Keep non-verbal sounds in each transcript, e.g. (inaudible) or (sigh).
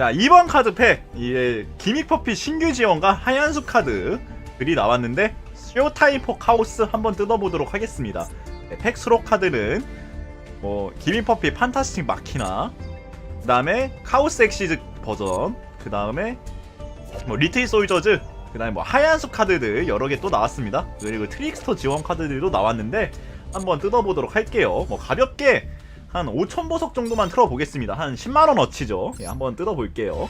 자 2번 카드 팩. 이 기믹퍼피 신규 지원과 하얀수 카드들이 나왔는데 쇼타이포 카오스 한번 뜯어보도록 하겠습니다. 네, 팩 수록 카드는 뭐 기믹퍼피 판타스틱 마키나 그 다음에 카오스 엑시즈 버전 그 다음에 뭐 리트일 솔저즈 그 다음에 뭐 하얀수 카드들 여러 개 또 나왔습니다. 그리고 트릭스터 지원 카드들도 나왔는데 한번 뜯어보도록 할게요. 뭐 가볍게 한 5천 보석 정도만 틀어보겠습니다. 한 10만원 어치죠. 예, 한번 뜯어볼게요.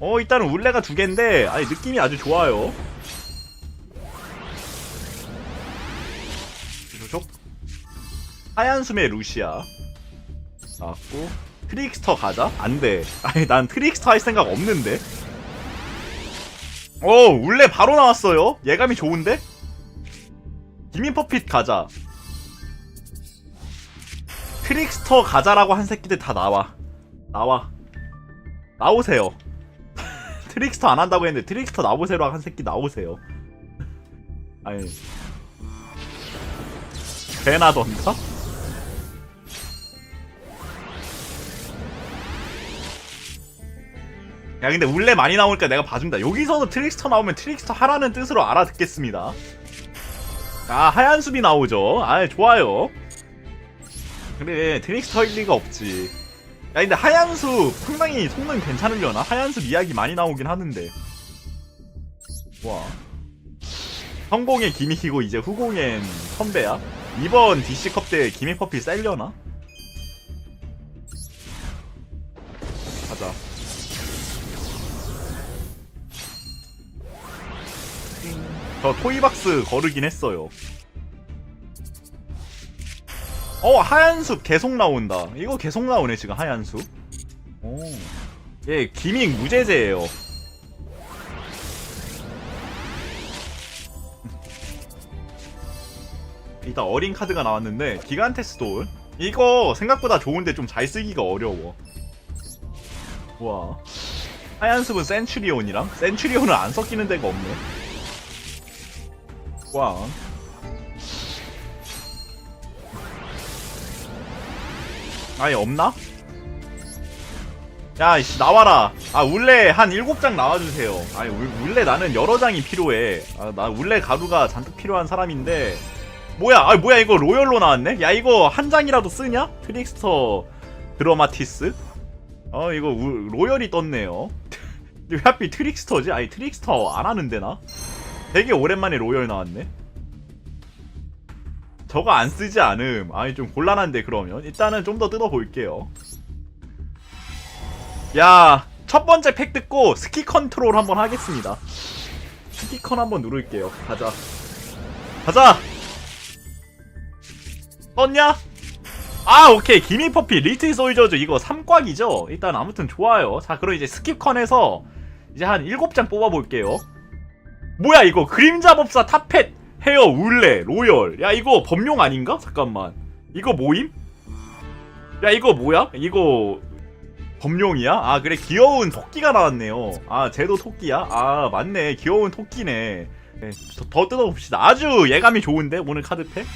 어, 일단은 울레가 두 개인데, 아니, 느낌이 아주 좋아요. 하얀 숨의 루시아. 나왔고, 트릭스터 가자? 안 돼. 아니, 난 트릭스터 할 생각 없는데. 어, 울레 바로 나왔어요. 예감이 좋은데? 기민 퍼핏 가자. 트릭스터 가자라고 한 새끼들 다 나와. 나와. 나오세요. (laughs) 트릭스터 안 한다고 했는데 트릭스터 나오세요라고 한 새끼 나오세요. (laughs) 아니. 배나던가? 야 근데 울레 많이 나오니까 내가 봐준다. 여기서도 트릭스터 나오면 트릭스터 하라는 뜻으로 알아듣겠습니다. 아 하얀 숲이 나오죠. 아 좋아요. 그래 트릭스터 일 리가 없지. 야 근데 하얀수 상당히 성능 괜찮으려나? 하얀수 이야기 많이 나오긴 하는데. 와. 성공의 기믹이고 이제 후공엔 선배야? 이번 DC컵 때 기믹 퍼피 셀려나? 가자. 저 토이박스 거르긴 했어요 어 하얀 숲 계속 나온다. 이거 계속 나오네 지금 하얀 숲. 오얘 기믹 무제재예요. (laughs) 일단 어린 카드가 나왔는데 기간테스 돌 이거 생각보다 좋은데 좀 잘 쓰기가 어려워. 와. 하얀 숲은 센츄리온이랑? 센츄리온은 안 섞이는 데가 없네. 와 아예 없나? 야, 이씨, 나와라. 아, 울레 한 7장 나와주세요. 아니, 울, 울레 나는 여러 장이 필요해. 아, 나 울레 가루가 잔뜩 필요한 사람인데. 뭐야, 아, 뭐야, 이거 로열로 나왔네? 야, 이거 한 장이라도 쓰냐? 트릭스터 드러마티스? 어, 이거 우, 로열이 떴네요. (laughs) 왜 하필 트릭스터지? 아니, 트릭스터 안 하는데, 나? 되게 오랜만에 로열 나왔네. 저거 안 쓰지 않음. 아니 좀 곤란한데 그러면 일단은 좀 더 뜯어볼게요. 야, 첫 번째 팩 뜯고 스키 컨트롤 한번 하겠습니다. 스키컨 한번 누를게요. 가자. 가자. 떴냐? 아 오케이 기미퍼피 리틀 솔저즈 이거 3꽉이죠? 일단 아무튼 좋아요 자 그럼 이제 스킵컨에서 이제 한 7장 뽑아볼게요 뭐야 이거 그림자 법사 탑펫 헤어 울레 로열 야 이거 범용 아닌가? 잠깐만 이거 모임? 야 이거 뭐야? 이거 범용이야? 아 그래 귀여운 토끼가 나왔네요 아 쟤도 토끼야? 아 맞네 귀여운 토끼네 네, 더, 더 뜯어봅시다 아주 예감이 좋은데 오늘 카드팩?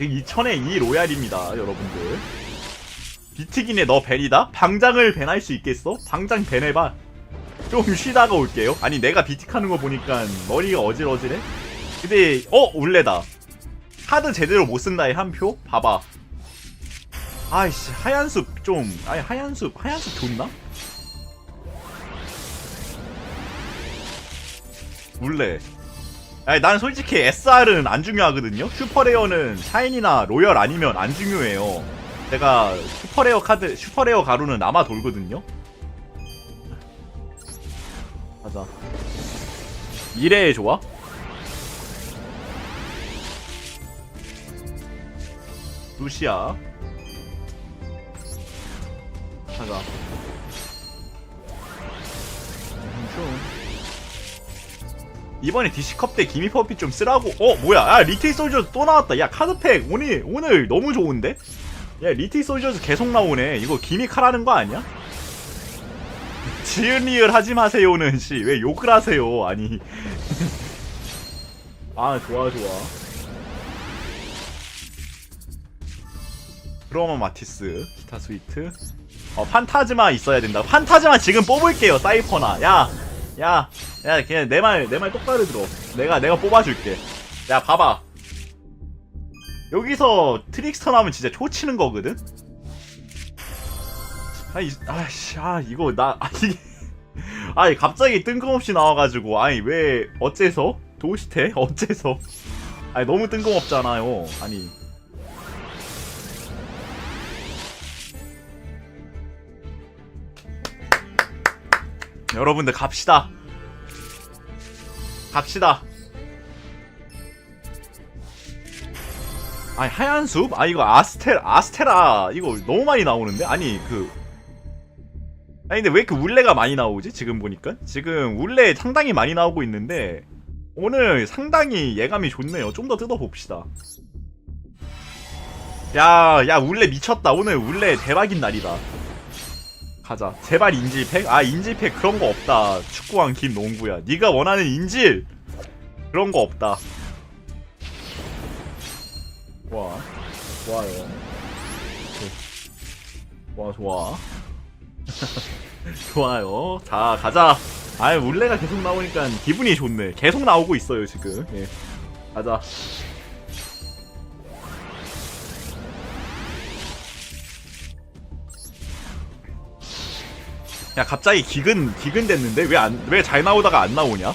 이 2000에 이 로얄입니다 여러분들 비트기네 너 벤이다? 방장을 벤할 수 있겠어? 방장 벤해봐 좀 쉬다가 올게요. 아니 내가 비틱하는 거 보니까 머리가 어질어질해. 근데 어 울레다. 카드 제대로 못 쓴다에 한 표? 봐봐. 아이씨 하얀 숲 좀 아니 하얀 숲 하얀 숲 좋나? 울레. 아니 난 솔직히 SR은 안 중요하거든요. 슈퍼레어는 샤인이나 로열 아니면 안 중요해요. 제가 슈퍼레어 카드 슈퍼레어 가루는 남아 돌거든요. 미래에 좋아? 루시아. 가자. 이번에 DC컵 때 기미퍼피 좀 쓰라고. 어, 뭐야. 야, 리테이 솔저즈 또 나왔다. 야, 카드팩. 오늘, 오늘 너무 좋은데? 야, 리테이 솔저즈 계속 나오네. 이거 기믹하라는 거 아니야? 지은리을 하지 마세요는 씨 왜 욕을 하세요? 아니. 아 좋아 좋아. 크로마 마티스 기타 스위트. 어 판타즈마 있어야 된다. 판타즈마 지금 뽑을게요 사이퍼나. 야 야 야 그냥 내 말 내 말 똑바로 들어. 내가 내가 뽑아줄게. 야 봐봐. 여기서 트릭스터 나오면 진짜 초치는 거거든 아이 아씨 아 이거 나 (laughs) 아니 아니 갑자기 뜬금없이 나와가지고 아니 왜 어째서? 도시태? (laughs) 어째서? 아니 너무 뜬금없잖아요. 아니. 여러분들 갑시다. 갑시다. 아니 하얀 숲? 아 이거 아스텔 아스테라 이거 너무 많이 나오는데? 아니 그 아니 근데 왜 이렇게 울레가 많이 나오지 지금 보니까 지금 울레 상당히 많이 나오고 있는데 오늘 상당히 예감이 좋네요 좀 더 뜯어봅시다 야, 야, 울레 미쳤다. 오늘 울레 대박인 날이다. 가자. 제발 인질팩? 아, 인질팩 그런 거 없다. 축구왕 김농구야. 네가 원하는 인질! 그런 거 없다. 좋아. 좋아요. 오케이. 좋아, 좋아. (laughs) 좋아요. 자, 가자. 아이, 울레가 계속 나오니까 기분이 좋네. 계속 나오고 있어요, 지금. 예. 가자. 야 갑자기 기근 기근 됐는데 왜 안 왜 잘 나오다가 안 나오냐?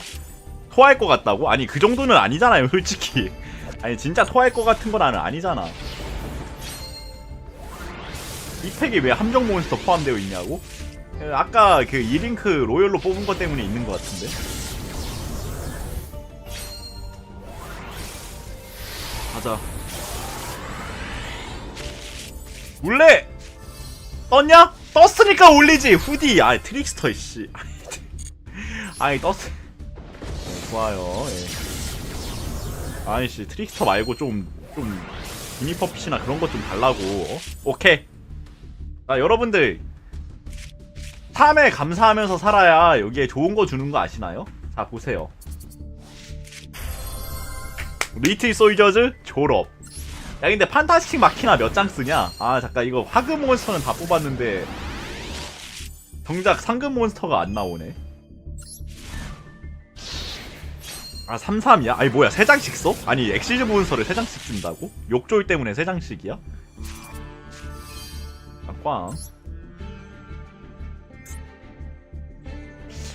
토할 것 같다고? 아니 그 정도는 아니잖아요 솔직히 아니 진짜 토할 것 같은 건 아니- 아니잖아 이 팩이 왜 함정 몬스터 포함되어 있냐고? 에, 아까 그 2링크 로열로 뽑은 것 때문에 있는 것 같은데 가자 울레 떴냐? 떴으니까 올리지 후디 아 트릭스터 씨 (laughs) 아니 떴 네, 좋아요 예. 아니 씨 트릭스터 말고 좀좀 기니퍼핏이나 그런 것 좀 달라고 어? 오케이 자 여러분들 삶에 감사하면서 살아야 여기에 좋은 거 주는 거 아시나요? 자 보세요 리틀 소이저즈 졸업 야 근데 판타스틱 마키나 몇 장 쓰냐? 아 잠깐 이거 화그 몬스터는 다 뽑았는데 정작 상금 몬스터가 안 나오네 아 33이야? 아니 뭐야 3장씩 써? 아니 엑시즈 몬스터를 3장씩 준다고? 욕조일 때문에 3장씩이야? 아, 꽝.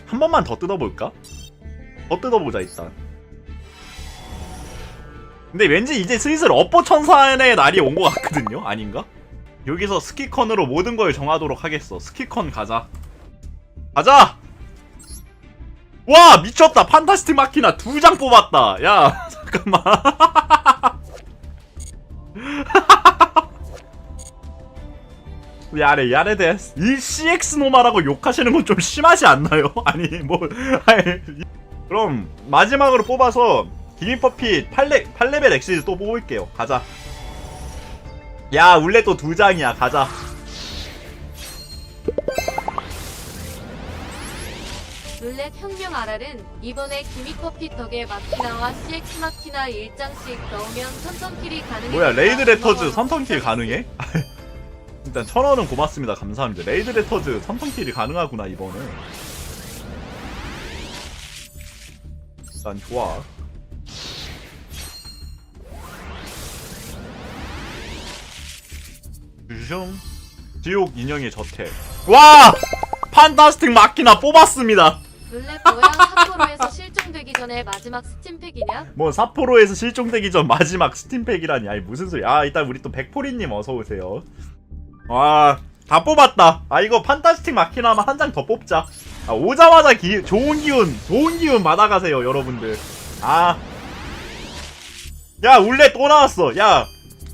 한 번만 더 뜯어볼까? 더 뜯어보자 일단 근데 왠지 이제 슬슬 업보 천사의 날이 온 것 같거든요? 아닌가? 여기서 스키컨으로 모든 걸 정하도록 하겠어. 스키컨 가자. 가자! 와! 미쳤다! 판타스틱 마키나 두 장 뽑았다! 야, (laughs) 잠깐만. (laughs) 야래, 야래 데스. 이 CX 노마라고 욕하시는 건 좀 심하지 않나요? (laughs) 아니, 뭐, 아니. 그럼, 마지막으로 뽑아서 기니퍼피 8레, 8레벨 엑시즈 또 뽑을게요. 가자. 야, 울레 또두 장이야. 가자. 룰렛 혁명 RR은 이번에 기미커피 덕에 마키나와 CX 마키나 1장씩 넣으면 선턴킬이 가능해 뭐야, 레이드 레터즈 선턴킬 가능해? (laughs) 일단 천 원은 고맙습니다. 감사합니다. 레이드 레터즈 선턴킬이 가능하구나, 이번에. 일단 좋아. 주숑 지옥 인형의 저택. 와! 판타스틱 마키나 뽑았습니다. 룰렛 모양 삿포로에서 실종되기 전에 마지막 스팀팩이냐? 뭐 사포로에서 실종되기 전 마지막 스팀팩이라니 아니 무슨 소리 아 일단 우리 또 백포리님 어서오세요 와다 뽑았다. 아 이거 판타스틱 마키나만 한장 더 뽑자. 아 오자마자 기, 좋은 기운 좋은 기운 받아가세요 여러분들. 아 야 울레 또 나왔어. 야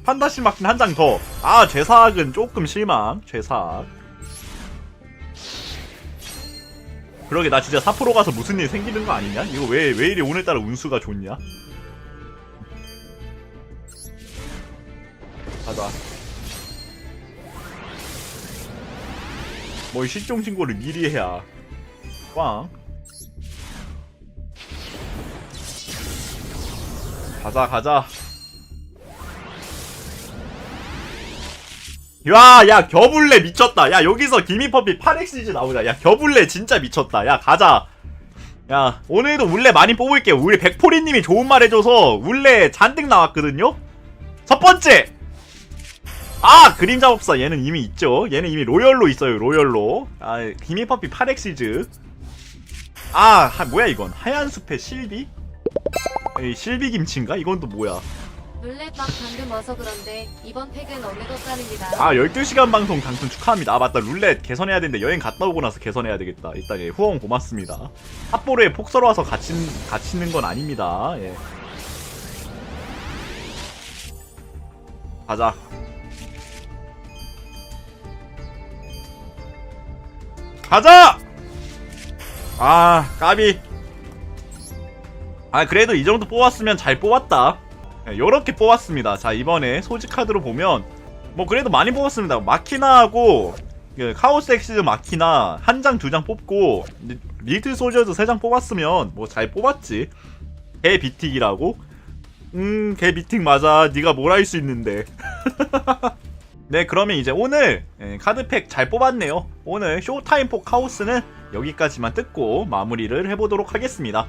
판타스틱 마키나 한 장 더 아 죄사학은 조금 실망. 죄사학 그러게 나 진짜 사포로 가서 무슨 일 생기는 거 아니냐? 이거 왜 왜 이리 오늘따라 운수가 좋냐? 가자. 뭐 실종 신고를 미리 해야. 꽝. 가자 가자. 야, 야, 겨불레 미쳤다. 야, 여기서 기미퍼피 8엑시즈 나오자. 야, 겨불레 진짜 미쳤다. 야, 가자. 야, 오늘도 울레 많이 뽑을게요. 우리 백포리님이 좋은 말 해줘서 울레 잔뜩 나왔거든요? 첫 번째! 아, 그림자 법사. 얘는 이미 있죠. 얘는 이미 로열로 있어요, 로열로. 아, 기미퍼피 8엑시즈. 아, 하, 뭐야, 이건. 하얀 숲의 실비? 에이, 실비 김치인가? 이건 또 뭐야. 룰렛방 방금 와서 그런데 이번 팩은 어느 것 가는기다. 아 12시간 방송 당첨 축하합니다 아 맞다 룰렛 개선해야 되는데 여행 갔다 오고 나서 개선해야 되겠다 일단 예 후원 고맙습니다 핫보르에 폭서로 와서 갇힌, 갇히는 건 아닙니다 예 가자 가자 아 까비 아 그래도 이 정도 뽑았으면 잘 뽑았다 예, 요렇게 뽑았습니다 자 이번에 소지 카드로 보면 뭐 그래도 많이 뽑았습니다. 마키나하고 그 카오스 엑시즈 마키나 한 장 두 장 뽑고 리- 리틀 소저즈 세장 뽑았으면 뭐 잘 뽑았지. 개 비틱이라고? 음, 개 비틱 맞아. 네가 뭘 할 수 있는데. (laughs) 네, 그러면 이제 오늘 예, 카드팩 잘 뽑았네요. 오늘 쇼타임 포 카오스는 여기까지만 뜯고 마무리를 해보도록 하겠습니다.